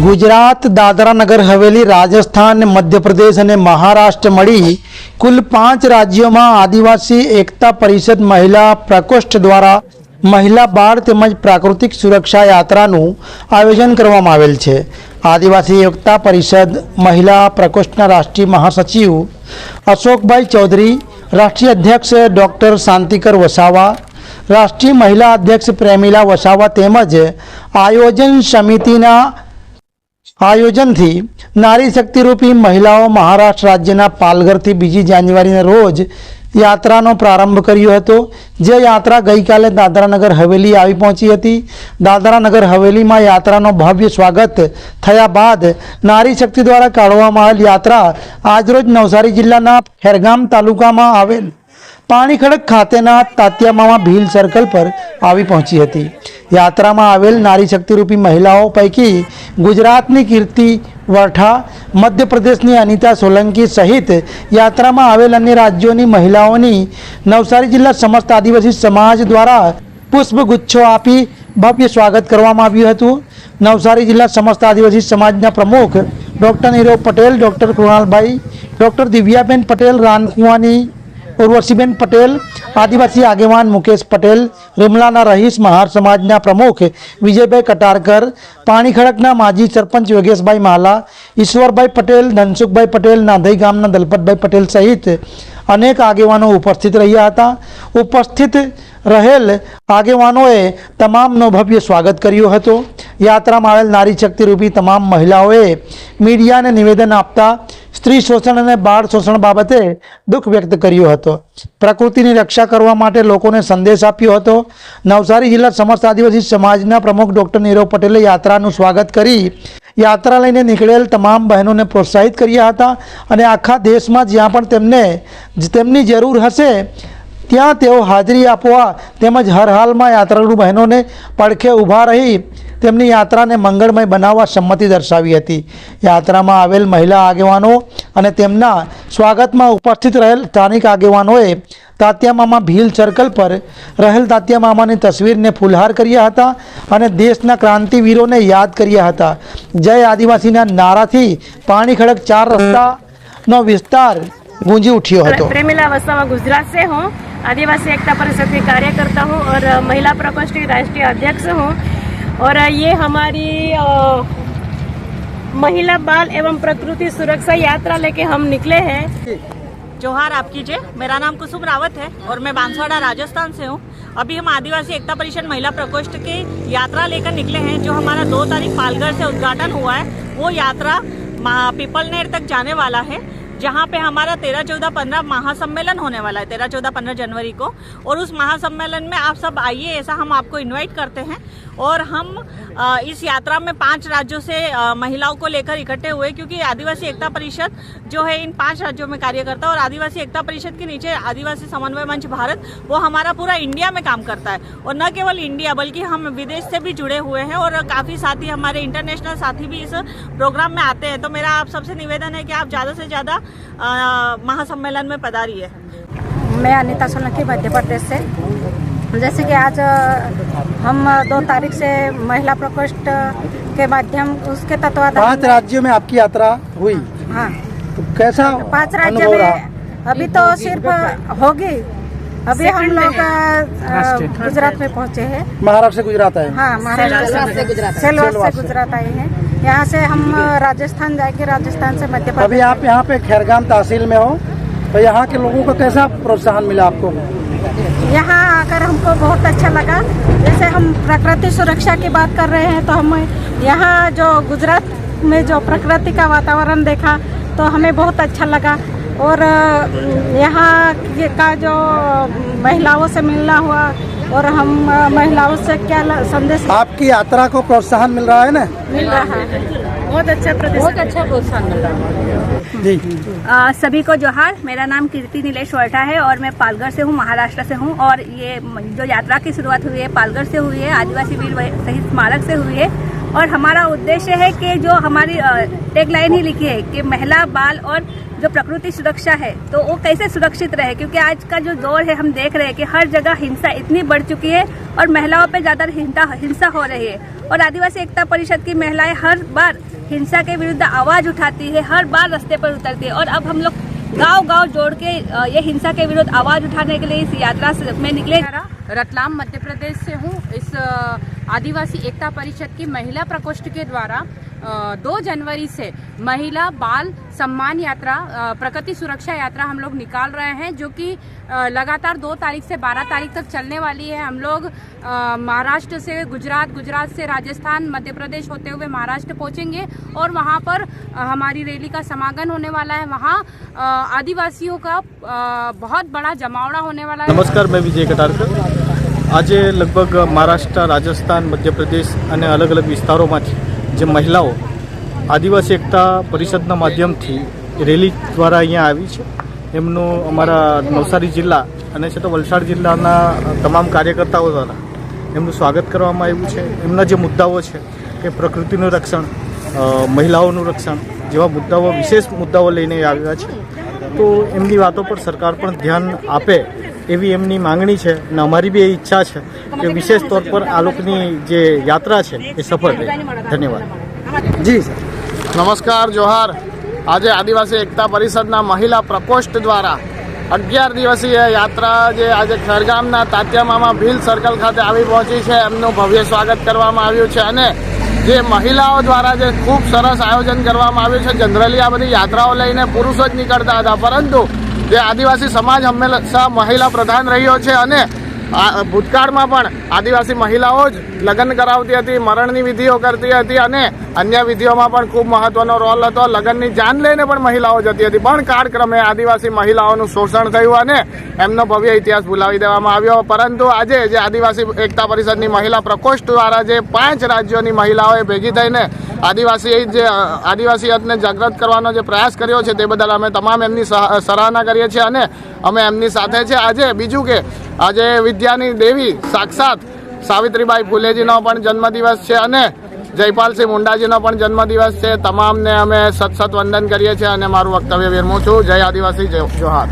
ગુજરાત, દાદરા નગર, હવેલી, રાજસ્થાન, મધ્યપ્રદેશ અને મહારાષ્ટ્ર મળી કુલ પાંચ રાજ્યોમાં આદિવાસી એકતા પરિષદ મહિલા પ્રકોષ્ઠ દ્વારા મહિલા બાળ તેમજ પ્રાકૃતિક સુરક્ષા યાત્રાનું આયોજન કરવામાં આવેલ છે. આદિવાસી એકતા પરિષદ મહિલા પ્રકોષ્ઠના રાષ્ટ્રીય મહાસચિવ અશોકભાઈ ચૌધરી, રાષ્ટ્રીય અધ્યક્ષ ડૉક્ટર શાંતિકર વસાવા, રાષ્ટ્રીય મહિલા અધ્યક્ષ પ્રેમિલા વસાવા તેમજ આયોજન સમિતિના આયોજનથી નારી શક્તિરૂપી મહિલાઓ મહારાષ્ટ્ર રાજ્યના પાલઘરથી બીજી જાન્યુઆરીના રોજ યાત્રાનો પ્રારંભ કર્યો હતો. જે યાત્રા ગઈકાલે દાદરાનગર હવેલી આવી પહોંચી હતી. દાદરાનગર હવેલીમાં યાત્રાનો ભવ્ય સ્વાગત થયા બાદ નારી શક્તિ દ્વારા કાઢવામાં આવેલ યાત્રા આજરોજ નવસારી જિલ્લાના ખેરગામ તાલુકામાં આવેલ પાણીખડક ખાતેના તાત્યામામાં ભીલ સર્કલ પર આવી પહોંચી હતી. યાત્રામાં આવેલ નારી શક્તિરૂપી મહિલાઓ પૈકી ગુજરાતની કીર્તિ, વરઠા, મધ્યપ્રદેશની અનિતા સોલંકી સહિત યાત્રામાં આવેલ અન્ય રાજ્યોની મહિલાઓની નવસારી જિલ્લા સમસ્ત આદિવાસી સમાજ દ્વારા પુષ્પગુચ્છો આપી ભવ્ય સ્વાગત કરવામાં આવ્યું હતું. નવસારી જિલ્લા સમસ્ત આદિવાસી સમાજના પ્રમુખ doctor Nirav Patel, doctor Krunalbhai, doctor Divyaben Patel રાનકુવાની ઉર્વશીબેન પટેલ, આદિવાસી આગેવાન મુકેશ પટેલ રૂમલાના રહીશ મહાર સમાજના પ્રમુખ વિજયભાઈ કટારકર, પાણીખડકના માજી સરપંચ યોગેશભાઈ માલા, ઈશ્વરભાઈ પટેલ, ધનસુખભાઈ પટેલ, નાંધઈ ગામના દલપતભાઈ પટેલ સહિત અનેક આગેવાનો ઉપસ્થિત રહ્યા હતા. ઉપસ્થિત રહેલ આગેવાનોએ તમામનો ભવ્ય સ્વાગત કર્યું હતું. યાત્રામાં આવેલ નારી શક્તિરૂપી તમામ મહિલાઓએ મીડિયાને નિવેદન આપતા સ્ત્રી શોષણ અને બાળ શોષણ બાબતે દુઃખ વ્યક્ત કર્યો હતો. પ્રકૃતિની રક્ષા કરવા માટે લોકોને સંદેશ આપ્યો હતો. નવસારી જિલ્લા સમસ્ત આદિવાસી સમાજના પ્રમુખ ડૉક્ટર નીરવ પટેલે યાત્રાનું સ્વાગત કરી યાત્રા લઈને નીકળેલ તમામ બહેનોને પ્રોત્સાહિત કર્યા હતા અને આખા દેશમાં જ્યાં પણ તેમને, તેમની જરૂર હશે, ત્યાં તેઓ હાજરી આપવા તેમજ હર હાલમાં યાત્રાળુ બહેનોને પડખે ઊભા રહી તેમની યાત્રાને મંગળમય બનાવવા સંમતિ દર્શાવી હતી યાત્રામાં આવેલ મહિલા આગેવાનો અને તેમના સ્વાગતમાં ઉપસ્થિત રહેલ સ્થાનિક આગેવાનોએ તાત્યામામા ભીલ સર્કલ પર રહેલ તાત્યામામાની તસવીરને ફૂલહાર કર્યા હતા અને દેશના ક્રાંતિવીરોને યાદ કર્યા હતા જય આદિવાસીના નારાથી પાણી ખડક ચાર રસ્તાનો વિસ્તાર ગૂંજી ઉઠ્યો હતો प्रेमिला वसावा गुजरात से हूँ आदिवासी एकता परिषद की कार्यकर्ता हूँ और अ, महिला प्रकोष्ठ की राष्ट्रीय अध्यक्ष हूँ और ये हमारी महिला बाल एवं प्रकृति सुरक्षा यात्रा लेके हम निकले हैं। जोहार आपकी जय मेरा नाम कुसुम रावत है और मैं बांसवाड़ा, राजस्थान से हूँ। अभी हम आदिवासी एकता परिषद महिला प्रकोष्ठ की यात्रा लेकर निकले हैं, जो हमारा दो तारीख पालघर से उद्घाटन हुआ है। वो यात्रा महा- पीपलनेर तक जाने वाला है। जहाँ पे हमारा तेरह चौदह पंद्रह महासम्मेलन होने वाला है, तेरह चौदह पंद्रह जनवरी को। और उस महासम्मेलन में आप सब आइए, ऐसा हम आपको इनवाइट करते हैं। और हम इस यात्रा में पाँच राज्यों से महिलाओं को लेकर इकट्ठे हुए, क्योंकि आदिवासी एकता परिषद जो है, इन पाँच राज्यों में कार्य करता है और आदिवासी एकता परिषद के नीचे आदिवासी समन्वय मंच भारत, वो हमारा पूरा इंडिया में काम करता है। और न केवल इंडिया, बल्कि हम विदेश से भी जुड़े हुए हैं, और काफ़ी साथी, हमारे इंटरनेशनल साथी भी इस प्रोग्राम में आते हैं। तो मेरा आप सबसे निवेदन है कि आप ज़्यादा से ज़्यादा महासम्मेलन में पधारी है। मैं अनिता सोलंकी मध्य प्रदेश से। जैसे कि आज हम दो तारीख से महिला प्रकोष्ठ के माध्यम उसके पाँच तत्वाधान में- राज्यों में आपकी यात्रा हुई। हाँ। तो कैसा पाँच राज्य में अभी तो सिर्फ़ होगी। अभी हम लोग गुजरात में पहुँचे हैं। महाराष्ट्र से गुजरात आए हाँ। महाराष्ट्र से गुजरात से। गुजरात आए हैं। यहाँ से हम राजस्थान जाएँगे राजस्थान से मध्य प्रदेश। अभी आप यहाँ पे खैरगाम तहसील में हो तो यहाँ के लोगों को कैसा प्रोत्साहन मिला आपको? यहाँ आकर हमको बहुत अच्छा लगा। जैसे हम प्रकृति सुरक्षा की बात कर रहे हैं तो हम यहाँ जो गुजरात में जो प्रकृति का वातावरण देखा तो हमें बहुत अच्छा लगा। और यहाँ का जो महिलाओं से मिलना हुआ और हम महिलाओं से क्या संदेश आपकी यात्रा को प्रोत्साहन मिल रहा है ना? मिल रहा है। बहुत अच्छा प्रदेश बहुत अच्छा प्रोत्साहन मिल रहा है। जी। आ, सभी को जोहार। मेरा नाम कीर्ति नीलेश वर्षा है और मैं पालघर से हूँ महाराष्ट्र से हूँ और ये जो यात्रा की शुरुआत हुई है पालघर से हुई है आदिवासी वीर शहीद स्मारक से हुई है और हमारा उद्देश्य है कि जो हमारी टैग लाइन ही लिखी है कि महिला बाल और जो प्रकृति सुरक्षा है तो वो कैसे सुरक्षित रहे? क्योंकि आज का जो दौर है, हम देख रहे हैं कि हर जगह हिंसा इतनी बढ़ चुकी है और महिलाओं पे ज़्यादा हिंसा हो रही है। और आदिवासी एकता परिषद की महिलाएँ हर बार हिंसा के विरुद्ध आवाज़ उठाती है, हर बार रास्ते पर उतरती है। और अब हम लोग गाँव गाँव जोड़ के ये हिंसा के विरुद्ध आवाज़ उठाने के लिए इस यात्रा में निकले। रतलाम, मध्य प्रदेश से हूँ। इस आदिवासी एकता परिषद की महिला प्रकोष्ठ के द्वारा दो जनवरी से महिला बाल सम्मान यात्रा अ, प्रकृति सुरक्षा यात्रा हम लोग निकाल रहे हैं जो कि अ, लगातार दो तारीख से बारह तारीख तक चलने वाली है हम लोग अ, महाराष्ट्र से गुजरात गुजरात से राजस्थान मध्य प्रदेश होते हुए महाराष्ट्र पहुंचेंगे और वहां पर अ, हमारी रैली का समागम होने वाला है वहां अ, आदिवासियों का अ, बहुत बड़ा जमावड़ा होने वाला है નમસ્કાર મેં વિજય કટારકર આજે લગભગ મહારાષ્ટ્ર રાજસ્થાન મધ્યપ્રદેશ અને અલગ અલગ વિસ્તારોમાંથી જે મહિલાઓ આદિવાસી એકતા પરિષદના માધ્યમથી રેલી દ્વારા અહીંયા આવી છે. એમનું અમારા નવસારી જિલ્લા અને છે તો વલસાડ જિલ્લાના તમામ કાર્યકર્તાઓ દ્વારા એમનું સ્વાગત કરવામાં આવ્યું છે. એમના જે મુદ્દાઓ છે કે પ્રકૃતિનું રક્ષણ મહિલાઓનું રક્ષણ જેવા મુદ્દાઓ, વિશેષ મુદ્દાઓ લઈને આવ્યા છે. તો એમની વાતો પર સરકાર પણ ધ્યાન આપે એવી એમની માંગણી છે અને અમારી બી એ ઈચ્છા છે કે વિશેષ તौर પર આ લોકોની જે યાત્રા છે એ સફળ રહે. ધન્યવાદ. જી સર. નમસ્કાર જોહાર. આજે આદિવાસી એકતા પરિષદના મહિલા પ્રકોષ્ઠ દ્વારા અગિયાર દિવસીય યાત્રા જે આજે ખરગામના તાત્યામામાં ભીલ સર્કલ ખાતે આવી પહોંચી છે. એમનું ભવ્ય સ્વાગત કરવામાં આવ્યું છે અને જે મહિલાઓ દ્વારા જે ખૂબ સરસ આયોજન કરવામાં આવ્યું છે જનરલી આ બધી યાત્રાઓ લઈને પુરુષો જ નીકળતા હતા પરંતુ જે આદિવાસી સમાજ હંમેશા મહિલા પ્રધાન રહ્યો છે અને ભૂતકાળમાં પણ આદિવાસી મહિલાઓ જ લગ્ન કરાવતી હતી, મરણની વિધિઓ કરતી હતી અને અન્ય વિધિઓમાં પણ ખૂબ મહત્વનો રોલ હતો. લગ્નની જાન લઈને પણ મહિલાઓ જતી હતી. પણ કાળક્રમે આદિવાસી મહિલાઓનું શોષણ થયું અને એમનો ભવ્ય ઇતિહાસ ભૂલાવી દેવામાં આવ્યો. પરંતુ આજે જે આદિવાસી એકતા પરિષદની મહિલા પ્રકોષ્ઠ દ્વારા જે પાંચ રાજ્યોની મહિલાઓએ ભેગી થઈને આદિવાસી જે આદિવાસી આદિવાસીયતને જાગૃત કરવાનો જે પ્રયાસ કર્યો છે તે બદલ અમે તમામ એમની સરાહના કરીએ છીએ અને અમે એમની સાથે છે આજે બીજું કે, આજે વિદ્યાની દેવી સાક્ષાત સાવિત્રીબાઈ ફુલેજીનો પણ જન્મદિવસ છે અને જયપાલસિંહ મુંડાજીનો પણ જન્મદિવસ છે. તમામને અમે સત સત વંદન કરીએ છીએ અને મારું વક્તવ્ય વિરમું છું. જય આદિવાસી જય જોહાર.